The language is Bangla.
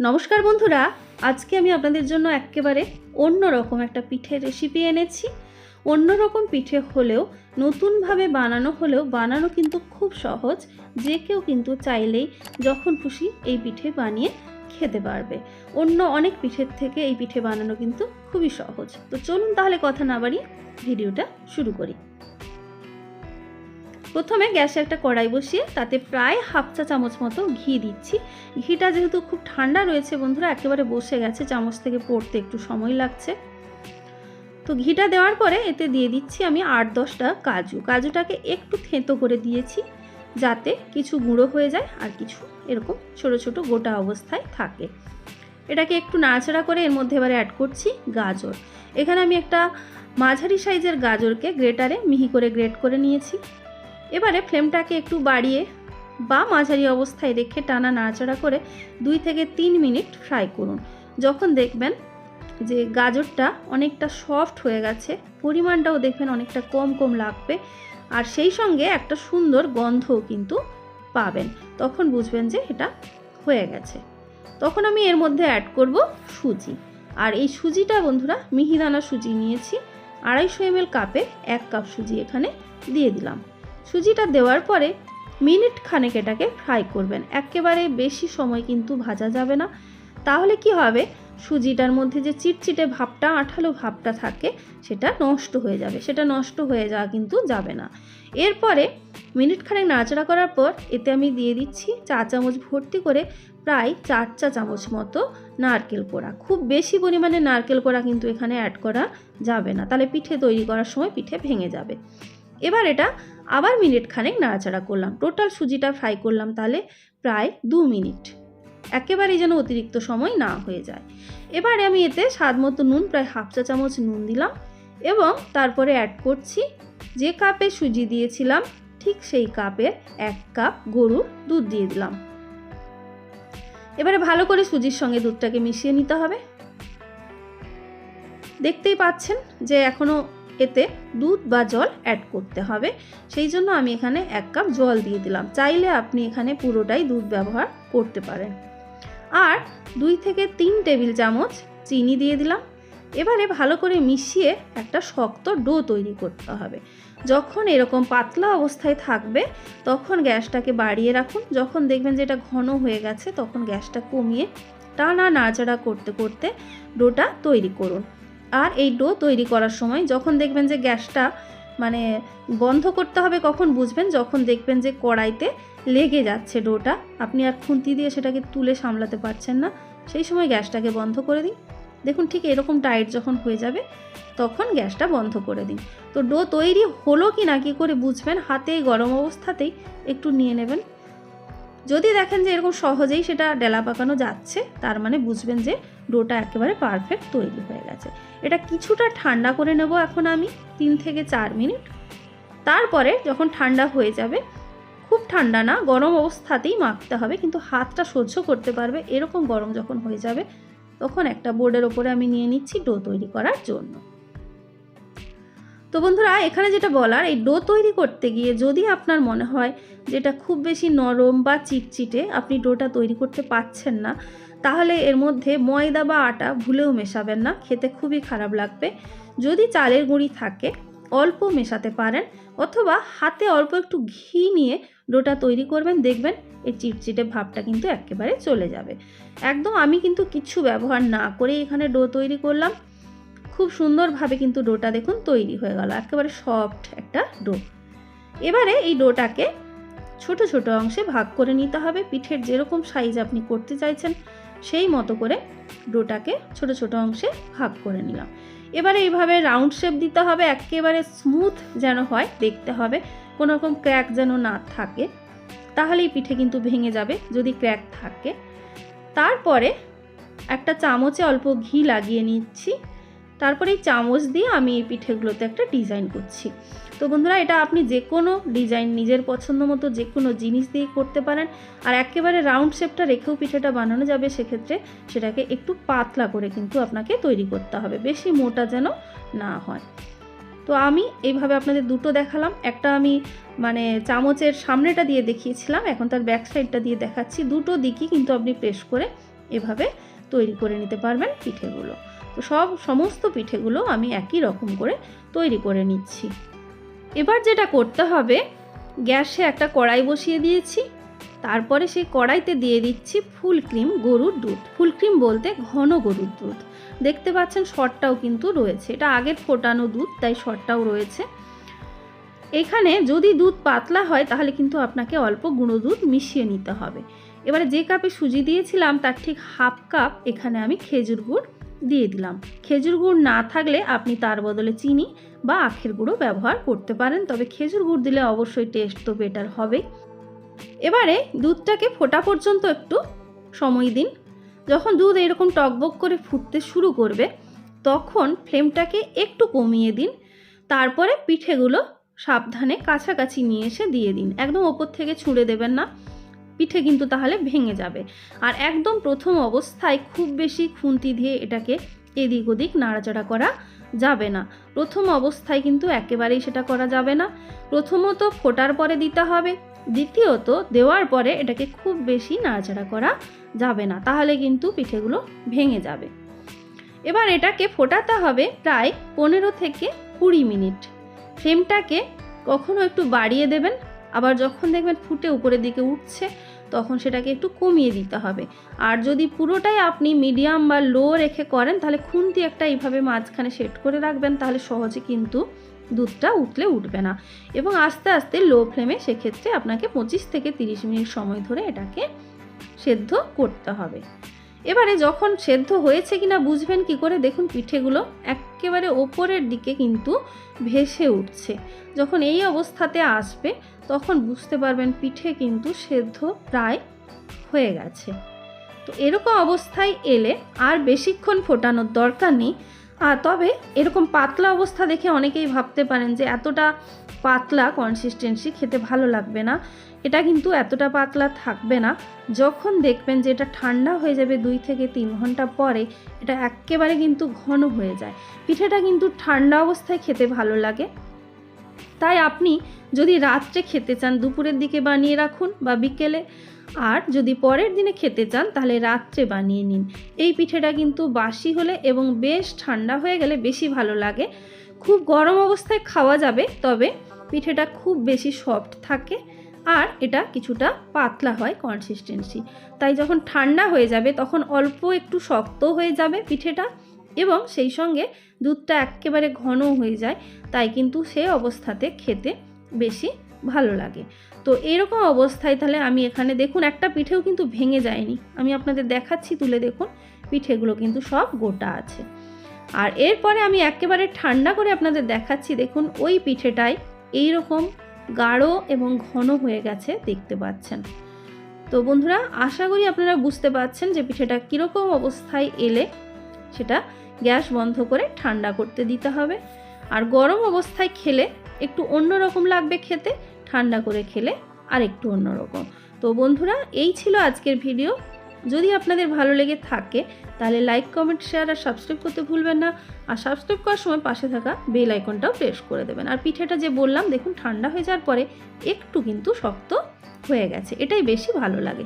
নমস্কার বন্ধুরা, আজকে আমি আপনাদের জন্য একেবারে অন্য রকম একটা পিঠের রেসিপি এনেছি। অন্য রকম পিঠে হলেও, নতুনভাবে বানানো হলেও বানানো কিন্তু খুব সহজ, যে কেউ কিন্তু চাইলেই যখন খুশি এই পিঠে বানিয়ে খেতে পারবে। অন্য অনেক পিঠের থেকে এই পিঠে বানানো কিন্তু খুবই সহজ। তো চলুন তাহলে কথা না বাড়িয়ে ভিডিওটা শুরু করি। প্রথমে গ্যাসে একটা কড়াই বসিয়ে তাতে প্রায় হাফ চা চামচ মতো ঘি দিচ্ছি। ঘিটা যেহেতু খুব ঠান্ডা রয়েছে বন্ধুরা, একেবারে বসে গেছে, চামচ থেকে পড়তে একটু সময় লাগছে। তো ঘিটা দেওয়ার পরে এতে দিয়ে দিচ্ছি আমি আট দশটা কাজু। কাজুটাকে একটু থেঁতো করে দিয়েছি যাতে কিছু গুঁড়ো হয়ে যায় আর কিছু এরকম ছোট ছোট গোটা অবস্থায় থাকে। এটাকে একটু নাড়াচাড়া করে এর মধ্যে এবারে অ্যাড করছি গাজর। এখানে আমি একটা মাঝারি সাইজের গাজরকে গ্রেটারে মিহি করে গ্রেট করে নিয়েছি। এবারে ফ্লেমটাকে একটু বাড়িয়ে বা মাঝারি অবস্থায় রেখে টানা নাড়াচাড়া করে দুই থেকে তিন মিনিট ফ্রাই করুন। যখন দেখবেন যে গাজরটা অনেকটা সফট হয়ে গেছে, পরিমাণটাও দেখবেন অনেকটা কম কম লাগবে আর সেই সঙ্গে একটা সুন্দর গন্ধও কিন্তু পাবেন। তখন বুঝবেন যে এটা হয়ে গেছে। তখন আমি এর মধ্যে অ্যাড করব সুজি। আর এই সুজিটা বন্ধুরা, মিহিদানা সুজি নিয়েছি। আড়াইশো এম কাপে এক কাপ সুজি এখানে দিয়ে দিলাম। সুজিটা দেওয়ার পরে মিনিট খানেক এটাকে ফ্রাই করবেন। একেবারে বেশি সময় কিন্তু ভাজা যাবে না। তাহলে কি হবে? সুজিটার মধ্যে যে চিটচিটে ভাবটা, আঠালো ভাবটা থাকে, সেটা নষ্ট হয়ে যাবে। সেটা নষ্ট হয়ে যাওয়া কিন্তু যাবে না। এরপরে মিনিট খানেক নাড়াচাড়া করার পর এতে আমি দিয়ে দিচ্ছি চা চামচ ভর্তি করে প্রায় চার চা চামচ মতো নারকেল কোড়া খুব বেশি পরিমাণে নারকেল কোড়া কিন্তু এখানে অ্যাড করা যাবে না। তাহলে পিঠে তৈরি করার সময় পিঠে ভেঙে যাবে। এবার এটা আবার মিনিট খানেক নাড়াচাড়া করলাম। টোটাল সুজিটা ফ্রাই করলাম তাহলে প্রায় দু মিনিট। একেবারেই যেন অতিরিক্ত সময় না হয়ে যায়। এবারে আমি এতে স্বাদ মতো নুন, প্রায় হাফ চা চামচ নুন দিলাম এবং তারপরে অ্যাড করছি যে কাপে সুজি দিয়েছিলাম, ঠিক সেই কাপের এক কাপ গরুর দুধ দিয়ে দিলাম। এবারে ভালো করে সুজির সঙ্গে দুধটাকে মিশিয়ে নিতে হবে। দেখতেই পাচ্ছেন যে এখনও এতে দুধ বা জল অ্যাড করতে হবে। সেই জন্য আমি এখানে এক কাপ জল দিয়ে দিলাম। চাইলে আপনি এখানে পুরোটাই দুধ ব্যবহার করতে পারেন। আর দুই থেকে তিন টেবিল চামচ চিনি দিয়ে দিলাম। এবারে ভালো করে মিশিয়ে একটা শক্ত ডো তৈরি করতে হবে। যখন এরকম পাতলা অবস্থায় থাকবে, তখন গ্যাসটাকে বাড়িয়ে রাখুন। যখন দেখবেন যে এটা ঘন হয়ে গেছে, তখন গ্যাসটা কমিয়ে টানা নাড়াচাড়া করতে করতে ডোটা তৈরি করুন। আর এই ডো তৈরি করার সময় যখন দেখবেন যে গ্যাসটা মানে বন্ধ করতে হবে কখন বুঝবেন? যখন দেখবেন যে কড়াইতে লেগে যাচ্ছে ডোটা। আপনি আর খুন্তি দিয়ে সেটাকে তুলে সামলাতে পারছেন না। সেই সময় গ্যাসটাকে বন্ধ করে দিন। দেখুন ঠিক এরকম টাইট যখন হয়ে যাবে, তখন গ্যাসটা বন্ধ করে দিন। তো ডো তৈরি হলো কি না কী করে বুঝবেন? হাতে গরম অবস্থাতেই একটু নিয়ে নেবেন। যদি দেখেন যে এরকম সহজেই সেটা ডেলা পাকানো যাচ্ছে, তার মানে বুঝবেন যে ডোটা একেবারে পারফেক্ট তৈরি হয়ে গেছে। এটা কিছুটা ঠান্ডা করে নেব এখন আমি, তিন থেকে চার মিনিট। তারপরে যখন ঠান্ডা হয়ে যাবে, খুব ঠান্ডা না, গরম অবস্থাতেই মাখতে হবে, কিন্তু হাতটা সহ্য করতে পারবে, এরকম গরম যখন হয়ে যাবে, তখন একটা বোর্ডের ওপরে আমি নিয়ে নিচ্ছি ডো তৈরি করার জন্য। তো বন্ধুরা, এখানে যেটা বলার, এই ডো তৈরি করতে গিয়ে যদি আপনার মনে হয় যেটা খুব বেশি নরম বা চিটচিটে আপনি ডোটা তৈরি করতে পাচ্ছেন না তাহলে এর মধ্যে ময়দা বা আটা ভুলেও মেশাবেন না, খেতে খুবই খারাপ লাগবে। যদি চালের গুঁড়ি থাকে, অল্প মেশাতে পারেন অথবা হাতে অল্প একটু ঘি নিয়ে ডোটা তৈরি করবেন, দেখবেন এই চিটচিটে ভাবটা কিন্তু একেবারে চলে যাবে। একদম আমি কিন্তু কিছু ব্যবহার না করে এখানে ডো তৈরি করলাম। খুব সুন্দরভাবে কিন্তু ডোটা দেখুন তৈরি হয়ে গেল, একেবারে সফট একটা ডো। এবারে এই ডোটাকে ছোট ছোট অংশে ভাগ করে নিতে হবে, পিঠের যেরকম সাইজ আপনি করতে চাইছেন সেই মতো করে ডোটাকে ছোট ছোট অংশে ভাগ করে নিলাম। এবারে এইভাবে রাউন্ড শেপ দিতে হবে, একেবারে স্মুথ যেন হয়, দেখতে হবে কোনো রকম ক্র্যাক যেন না থাকে। তাহলেই পিঠে কিন্তু ভেঙে যাবে যদি ক্র্যাক থাকে। তারপরে একটা চামচে অল্প ঘি লাগিয়ে নিচ্ছি। তারপরে এই চামচ দিয়ে আমি এই পিঠেগুলোতে একটা ডিজাইন করছি। তো বন্ধুরা, এটা আপনি যে কোনো ডিজাইন নিজের পছন্দ মতো যে কোনো জিনিস দিয়ে করতে পারেন। আর একেবারে রাউন্ড শেপটা রেখেও পিঠেটা বানানো যাবে, সেক্ষেত্রে সেটাকে একটু পাতলা করে কিন্তু আপনাকে তৈরি করতে হবে, বেশি মোটা যেন না হয়। তো আমি এইভাবে আপনাদের দুটো দেখালাম। একটা আমি মানে চামচের সামনেটা দিয়ে দেখিয়েছিলাম, এখন তার ব্যাক সাইডটা দিয়ে দেখাচ্ছি। দুটো দিকই কিন্তু আপনি প্রেস করে এভাবে তৈরি করে নিতে পারবেন পিঠেগুলো। সব সমস্ত পিঠেগুলো আমি একই রকম করে তৈরি করে নিচ্ছি। এবার যেটা করতে হবে, গ্যাসে একটা কড়াই বসিয়ে দিয়েছি। তারপরে সেই কড়াইতে দিয়ে দিচ্ছি ফুল ক্রিম গরুর দুধ। ফুল ক্রিম বলতে ঘন গরুর দুধ। দেখতে পাচ্ছেন শটটাও কিন্তু রয়েছে। এটা আগের ফোটানো দুধ, তাই শটটাও রয়েছে। এখানে যদি দুধ পাতলা হয়, তাহলে কিন্তু আপনাকে অল্প গুঁড়ো দুধ মিশিয়ে নিতে হবে। এবারে যে কাপে সুজি দিয়েছিলাম, তার ঠিক হাফ কাপ এখানে আমি খেজুর গুড় দিয়ে দিলাম। খেজুর গুড় না থাকলে আপনি তার বদলে চিনি বা আখের গুঁড়ো ব্যবহার করতে পারেন, তবে খেজুর গুড় দিলে অবশ্যই টেস্ট তো বেটার হবে এবারে দুধটাকে ফোটা পর্যন্ত একটু সময় দিন। যখন দুধ এরকম টকবক করে ফুটতে শুরু করবে, তখন ফ্লেমটাকে একটু কমিয়ে দিন। তারপরে পিঠেগুলো সাবধানে কাছাকাছি নিয়ে এসে দিয়ে দিন। একদম ওপর থেকে ছুঁড়ে দেবেন না। পিঠে কিন্তু তাহলে ভেঙে যাবে। আর একদম প্রথম অবস্থায় খুব বেশি খুন্তি দিয়ে এটাকে এদিক ওদিক নাড়াচাড়া করা যাবে না। প্রথম অবস্থায় কিন্তু একেবারেই সেটা করা যাবে না। প্রথমত ফোটার পরে দিতে হবে, দ্বিতীয়ত দেওয়ার পরে এটাকে খুব বেশি নাড়াচাড়া করা যাবে না, তাহলে কিন্তু পিঠেগুলো ভেঙে যাবে। এবার এটাকে ফোটাতে হবে প্রায় পনেরো থেকে কুড়ি মিনিট। ফ্লেমটাকে কখনো একটু বাড়িয়ে দেবেন, আবার যখন দেখবেন ফুটে উপরের দিকে উঠছে তখন সেটাকে একটু কমিয়ে দিতে হবে। আর যদি পুরোটাই আপনি মিডিয়াম বা লো রেখে করেন, তাহলে খুন্তি একটা এইভাবে মাঝখানে সেট করে রাখবেন, তাহলে সহজে কিন্তু দুধটা উঠলে উঠবে না। এবং আস্তে আস্তে লো ফ্লেমে সেক্ষেত্রে আপনাকে পঁচিশ থেকে তিরিশ মিনিট সময় ধরে এটাকে সেদ্ধ করতে হবে। এবারে যখন সেদ্ধ হয়েছে কিনা বুঝবেন কি করে, দেখুন পিঠেগুলো একেবারে ওপরের দিকে কিন্তু ভেসে উঠছে। যখন এই অবস্থাতে আসবে তখন বুঝতে পারবেন পিঠে কিন্তু সেদ্ধ প্রায় হয়ে গেছে। তো এরকম অবস্থায় এলে আর বেশিক্ষণ ফোটানোর দরকার নেই। তবে এরকম পাতলা অবস্থা দেখে অনেকেই ভাবতে পারেন যে এতটা পাতলা কনসিস্টেন্সি খেতে ভালো লাগবে না। এটা কিন্তু এতটা পাতলা থাকবে না। যখন দেখবেন যে এটা ঠান্ডা হয়ে যাবে দুই থেকে তিন ঘণ্টা পরে, এটা একেবারে কিন্তু ঘন হয়ে যায়। পিঠেটা কিন্তু ঠান্ডা অবস্থায় খেতে ভালো লাগে। তাই আপনি যদি রাত্রে খেতে চান, দুপুরের দিকে বানিয়ে রাখুন বা বিকেলে। আর যদি পরের দিনে খেতে চান, তাহলে রাত্রে বানিয়ে নিন। এই পিঠেটা কিন্তু বাসি হলে এবং বেশ ঠান্ডা হয়ে গেলে বেশি ভালো লাগে। খুব গরম অবস্থায় খাওয়া যাবে, তবে পিঠেটা খুব বেশি সফট থাকে আর এটা কিছুটা পাতলা হয় কনসিস্টেন্সি তাই যখন ঠান্ডা হয়ে যাবে, তখন অল্প একটু শক্ত হয়ে যাবে পিঠেটা। এবং সেই সঙ্গে দুধটা একেবারে ঘন হয়ে যায়, তাই কিন্তু সেই অবস্থাতে খেতে বেশি ভালো লাগে। তো এরকম অবস্থায় তাহলে আমি এখানে দেখুন, একটা পিঠেও কিন্তু ভেঙে যায়নি। আমি আপনাদের দেখাচ্ছি, তুলে দেখুন, পিঠেগুলো কিন্তু সব গোটা আছে। আর এরপরে আমি একেবারে ঠান্ডা করে আপনাদের দেখাচ্ছি, দেখুন, ওই পিঠেটাই এই রকম গাঢ় এবং ঘন হয়ে গেছে, দেখতে পাচ্ছেন। তো বন্ধুরা, আশা করি আপনারা বুঝতে পারছেন যে পিঠেটা কীরকম অবস্থায় এলে সেটা গ্যাস বন্ধ করে ঠান্ডা করতে দিতে হবে। আর গরম অবস্থায় খেলে একটু অন্যরকম লাগবে খেতে, ঠান্ডা করে খেলে আর একটু অন্যরকম তো বন্ধুরা, এই ছিল আজকের ভিডিও। যদি আপনাদের ভালো লেগে থাকে, তাহলে লাইক কমেন্ট শেয়ার আর সাবস্ক্রাইব করতে ভুলবেন না। আর সাবস্ক্রাইব করার সময় পাশে থাকা বেল আইকনটাও প্রেস করে দেবেন। আর পিঠেটা যে বললাম, দেখুন ঠান্ডা হয়ে যাওয়ার পরে একটু কিন্তু শক্ত হয়ে গেছে। এটাই বেশি ভালো লাগে।